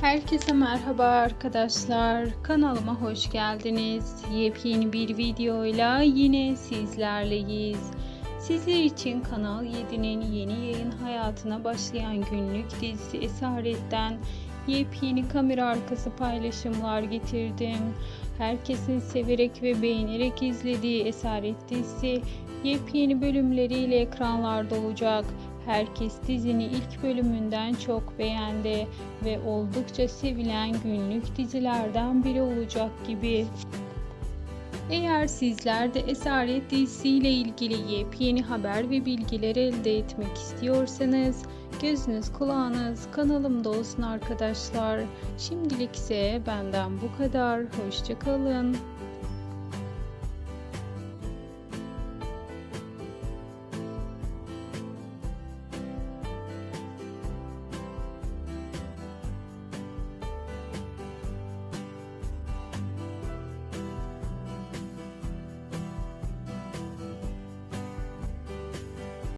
Herkese merhaba arkadaşlar. Kanalıma hoş geldiniz. Yepyeni bir videoyla yine sizlerleyiz. Sizler için Kanal 7'nin yeni yayın hayatına başlayan günlük dizisi Esaret'ten yepyeni kamera arkası paylaşımlar getirdim. Herkesin severek ve beğenerek izlediği Esaret dizisi yepyeni bölümleriyle ekranlarda olacak. Herkes dizini ilk bölümünden çok beğendi ve oldukça sevilen günlük dizilerden biri olacak gibi. Eğer sizler de Esaret dizisiyle ilgili yepyeni haber ve bilgiler elde etmek istiyorsanız gözünüz kulağınız kanalımda olsun arkadaşlar. Şimdilik ise benden bu kadar. Hoşçakalın.